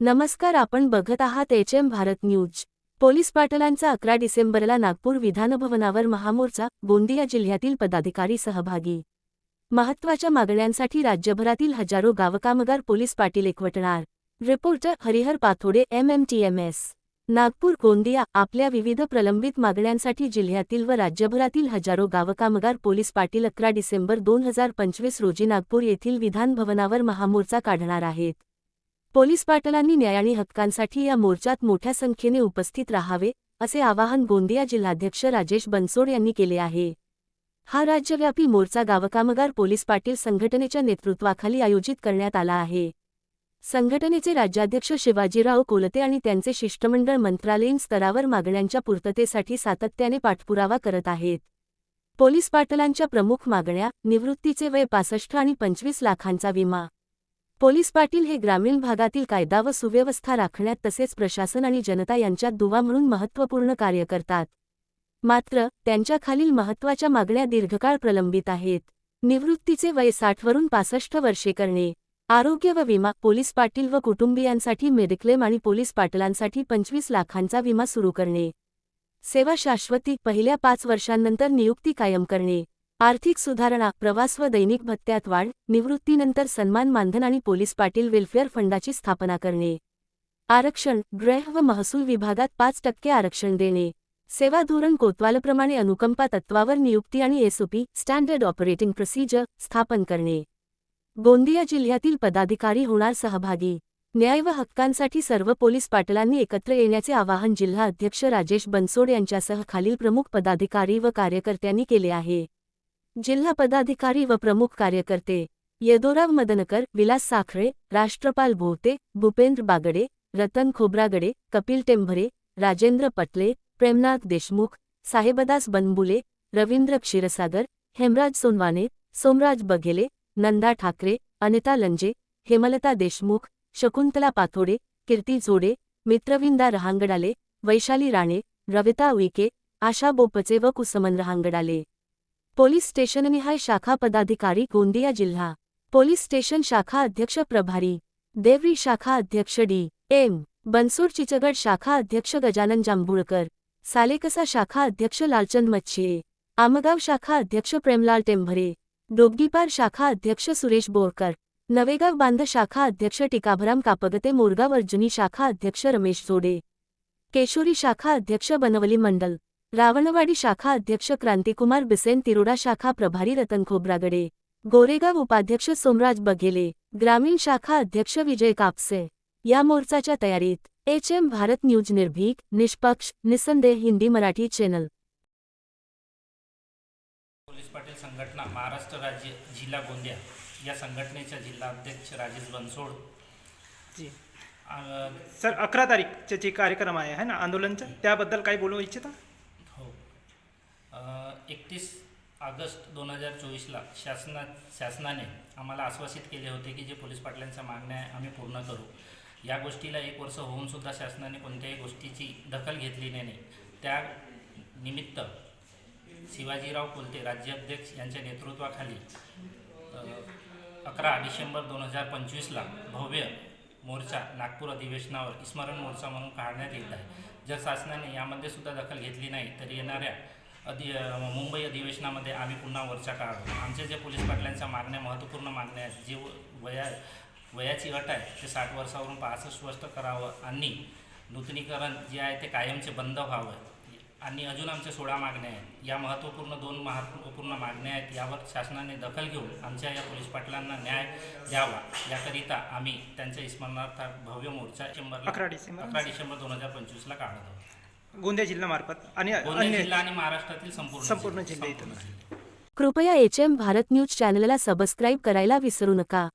नमस्कार आपण बघत आहात H M Bharat news. Police पाटलांचा अकरा डिसेंबरला नागपूर विधानभवनावर महामोर्चा गोंदिया जिल्ह्यातील पदाधिकारी सहभागी. महत्त्वाच्या मागण्यांसाठी राज्यभरातील हजारो गावकामगार पोलीस पाटील एकवटणार. रिपोर्टर हरिहर पाथोडे एमएमटीएमएस नागपूर गोंदिया आपल्या विविध प्रलंबित मागण्यांसाठी जिल्ह्यातील व राज्यभरातील हजारो गावकामगार पोलीस पाटील अकरा डिसेंबर दोन हजार पंचवीस रोजी नागपूर येथील विधानभवनावर महामोर्चा काढणार आहेत. पोलीस पाटलांनी न्याय आणि हक्कांसाठी या मोर्चात मोठ्या संख्येने उपस्थित राहावे असे आवाहन गोंदिया जिल्हाध्यक्ष राजेश बनसोड यांनी केले आहे. हा राज्यव्यापी मोर्चा गावकामगार पोलीस पाटील संघटनेच्या नेतृत्वाखाली आयोजित करण्यात आला आहे. संघटनेचे राज्याध्यक्ष शिवाजीराव कोलते आणि त्यांचे शिष्टमंडळ मंत्रालयीन स्तरावर मागण्यांच्या पूर्ततेसाठी सातत्याने पाठपुरावा करत आहेत. पोलीस पाटलांच्या प्रमुख मागण्या निवृत्तीचे वय पासष्ट आणि पंचवीस लाखांचा विमा. पोलीस पाटील हे ग्रामीण भागातील कायदा व सुव्यवस्था राखण्यात तसेच प्रशासन आणि जनता यांच्यात दुवा म्हणून महत्त्वपूर्ण कार्य करतात. मात्र त्यांच्याखालील महत्त्वाच्या मागण्या दीर्घकाळ प्रलंबित आहेत. निवृत्तीचे वय साठवरून पासष्ट वर्षे करणे. आरोग्य व विमा पोलीस पाटील व कुटुंबियांसाठी मेडिक्लेम आणि पोलीस पाटलांसाठी पंचवीस लाखांचा विमा सुरू करणे. सेवा शाश्वती पहिल्या पाच वर्षांनंतर नियुक्ती कायम करणे. आर्थिक सुधारणा प्रवास व दैनिक भत्त्यात वाढ निवृत्तीनंतर सन्मान मानधन आणि पोलीस पाटील वेल्फेअर फंडाची स्थापना करणे. आरक्षण गृह व महसूल विभागात पाच टक्के आरक्षण देणे. सेवा धोरण कोतवालप्रमाणे अनुकंपा तत्वावर नियुक्ती आणि एसओपी स्टँडर्ड ऑपरेटिंग प्रोसिजर स्थापन करणे. गोंदिया जिल्ह्यातील पदाधिकारी होणार सहभागी. न्याय व हक्कांसाठी सर्व पोलीस पाटलांनी एकत्र येण्याचे आवाहन जिल्हा अध्यक्ष राजेश बनसोड यांच्यासह खालील प्रमुख पदाधिकारी व कार्यकर्त्यांनी केले आहे. जिल्हा पदाधिकारी व प्रमुख कार्यकर्ते येदोराव मदनकर विलास साखळे राष्ट्रपाल भोवते भूपेंद्र बागडे रतन खोब्रागडे कपिल टेंभरे राजेंद्र पटले प्रेमनाथ देशमुख साहेबदास बनबुले रवींद्र क्षीरसागर हेमराज सोनवाने सोमराज बघेले नंदा ठाकरे अनिता लंजे हेमलता देशमुख शकुंतला पाथोडे कीर्ती जोडे मित्रविंदा रहांगडाले वैशाली राणे रविता उईके आशा बोपचे व कुसमन रहांगडाले. पोलीस स्टेशननिहाय शाखा पदाधिकारी गोंदिया जिल्हा। पोलीस स्टेशन शाखा अध्यक्ष प्रभारी। देवरी शाखा अध्यक्ष डी. एम. बनसूर चिचगड शाखा अध्यक्ष गजानन जांभुळकर. सालेकसा शाखा अध्यक्ष लालचंद मच्छिये आमगाव शाखा अध्यक्ष प्रेमलाल टेंभरे. डोबगीपार शाखा अध्यक्ष सुरेश बोरकर. नवेगाव बांध शाखा अध्यक्ष टिकाभराम कापगते मोरगाव अर्जुनी शाखा अध्यक्ष रमेश जोडे. केशोरी शाखा अध्यक्ष बनवली मंडल. रावणवाडी शाखा अध्यक्ष क्रांतिकुमार बिसेन तिरोडा शाखा प्रभारी रतन खोब्रागडे गोरेगाव उपाध्यक्ष सोमराज बघेले ग्रामीण शाखा अध्यक्ष विजय कापसे. या मोर्चाच्या तयारीत एच एम भारत न्यूज निर्भीक निष्पक्ष निसंदेह हिंदी मराठी चॅनल. पोलीस पाटील संघटना महाराष्ट्र राज्य जिल्हा गोंदिया. या संघटनेच्या जिल्हा अध्यक्ष राजेश बनसोड. जी. सर अकरा तारीखचे जे कार्यक्रम आहे है ना आंदोलनचा? त्याबद्दल काही बोलू इच्छिता? एकतीस ऑगस्ट दोन हजार चोवीसला शासना शासनाने आम्हाला आश्वासित केले होते की जे पोलीस पाटलांच्या मागण्या आहे आम्ही पूर्ण करू. या गोष्टीला एक वर्ष होऊन सुद्धा शासनाने कोणत्याही गोष्टीची दखल घेतली नाही. त्या निमित्त शिवाजीराव कोलते राज्याध्यक्ष यांच्या नेतृत्वाखाली अकरा डिसेंबर दोन हजार पंचवीसला भव्य मोर्चा नागपूर अधिवेशनावर स्मरण मोर्चा म्हणून काढण्यात येत आहे. जर शासनाने यामध्ये सुद्धा दखल घेतली नाही तर येणाऱ्या अधि मुंबई अधिवेशनामध्ये आम्ही पुन्हा मोर्चा काढू आमच्या जे पोलीस पाटलांच्या मागण्या महत्त्वपूर्ण मागण्या आहेत जे वया वयाची अट आहे ते साठ वर्षावरून पासष्ट वर्ष करावं आणि नूतनीकरण जे आहे ते कायमचे बंद व्हावं. आणि अजून आमच्या सोळा मागण्या आहेत. या महत्त्वपूर्ण दोन महत्त्वपूर्ण मागण्या आहेत यावर शासनाने दखल घेऊन आमच्या या पोलीस पाटलांना न्याय द्यावा. याकरिता आम्ही त्यांच्या स्मरणार्थ भव्य मोर्चा डिसेंबरला अकरा डिसेंबर. अकरा डिसेंबर दोन हजार पंचवीसला काढत आहोत. गोंदिया जिल्ह्यामार्फत आणि गोंदिया अन्य जिल्हा आणि महाराष्ट्रातील संपूर्ण संपूर्ण जिल्हे संपूर्ण. जिल्हे. कृपया एच एम भारत न्यूज चॅनलला सबस्क्राईब करायला विसरू नका